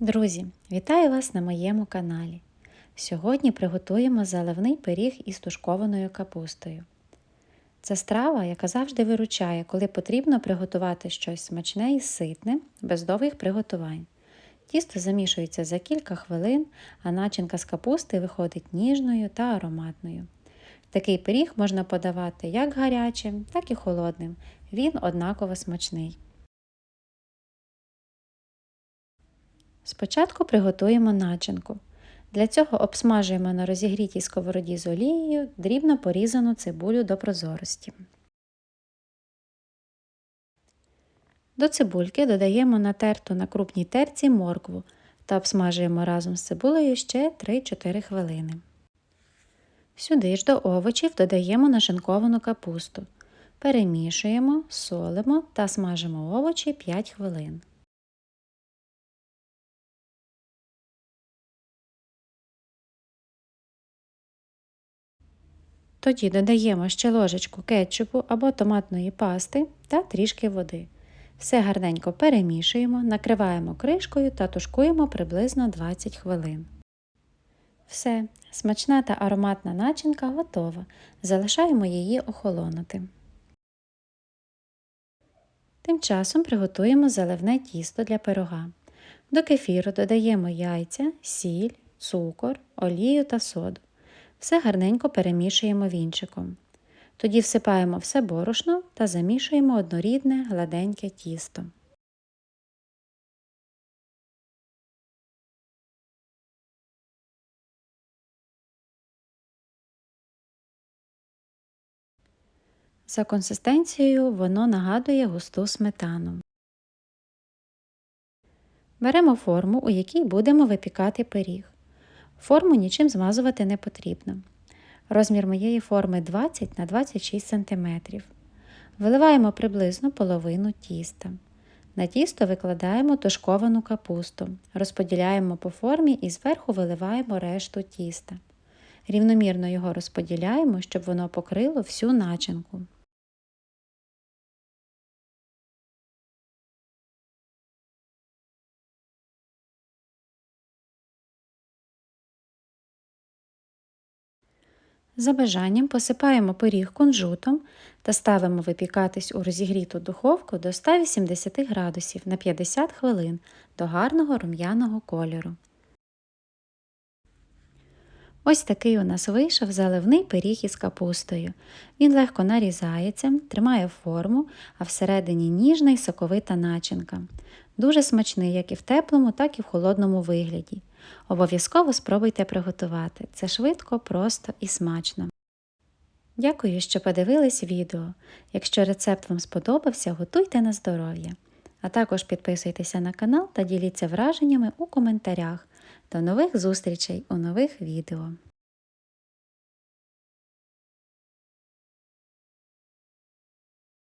Друзі, вітаю вас на моєму каналі. Сьогодні приготуємо заливний пиріг із тушкованою капустою. Це страва, яка завжди виручає, коли потрібно приготувати щось смачне і ситне, без довгих приготувань. Тісто замішується за кілька хвилин, а начинка з капусти виходить ніжною та ароматною. Такий пиріг можна подавати як гарячим, так і холодним. Він однаково смачний. Спочатку приготуємо начинку. Для цього обсмажуємо на розігрітій сковороді з олією дрібно порізану цибулю до прозорості. До цибульки додаємо натерту на крупній терці моркву та обсмажуємо разом з цибулею ще 3-4 хвилини. Сюди ж до овочів додаємо нашинковану капусту. Перемішуємо, солимо та смажимо овочі 5 хвилин. Тоді додаємо ще ложечку кетчупу або томатної пасти та трішки води. Все гарненько перемішуємо, накриваємо кришкою та тушкуємо приблизно 20 хвилин. Все, смачна та ароматна начинка готова. Залишаємо її охолонути. Тим часом приготуємо заливне тісто для пирога. До кефіру додаємо яйця, сіль, цукор, олію та соду. Все гарненько перемішуємо вінчиком. Тоді всипаємо все борошно та замішуємо однорідне гладеньке тісто. За консистенцією воно нагадує густу сметану. Беремо форму, у якій будемо випікати пиріг. Форму нічим змазувати не потрібно. Розмір моєї форми 20 на 26 см. Виливаємо приблизно половину тіста. На тісто викладаємо тушковану капусту, розподіляємо по формі і зверху виливаємо решту тіста. Рівномірно його розподіляємо, щоб воно покрило всю начинку. За бажанням посипаємо пиріг кунжутом та ставимо випікатись у розігріту духовку до 180 градусів на 50 хвилин до гарного рум'яного кольору. Ось такий у нас вийшов заливний пиріг із капустою. Він легко нарізається, тримає форму, а всередині ніжна і соковита начинка. Дуже смачний як і в теплому, так і в холодному вигляді. Обов'язково спробуйте приготувати. Це швидко, просто і смачно. Дякую, що подивились відео. Якщо рецепт вам сподобався, готуйте на здоров'я. А також підписуйтеся на канал та діліться враженнями у коментарях. До нових зустрічей у нових відео!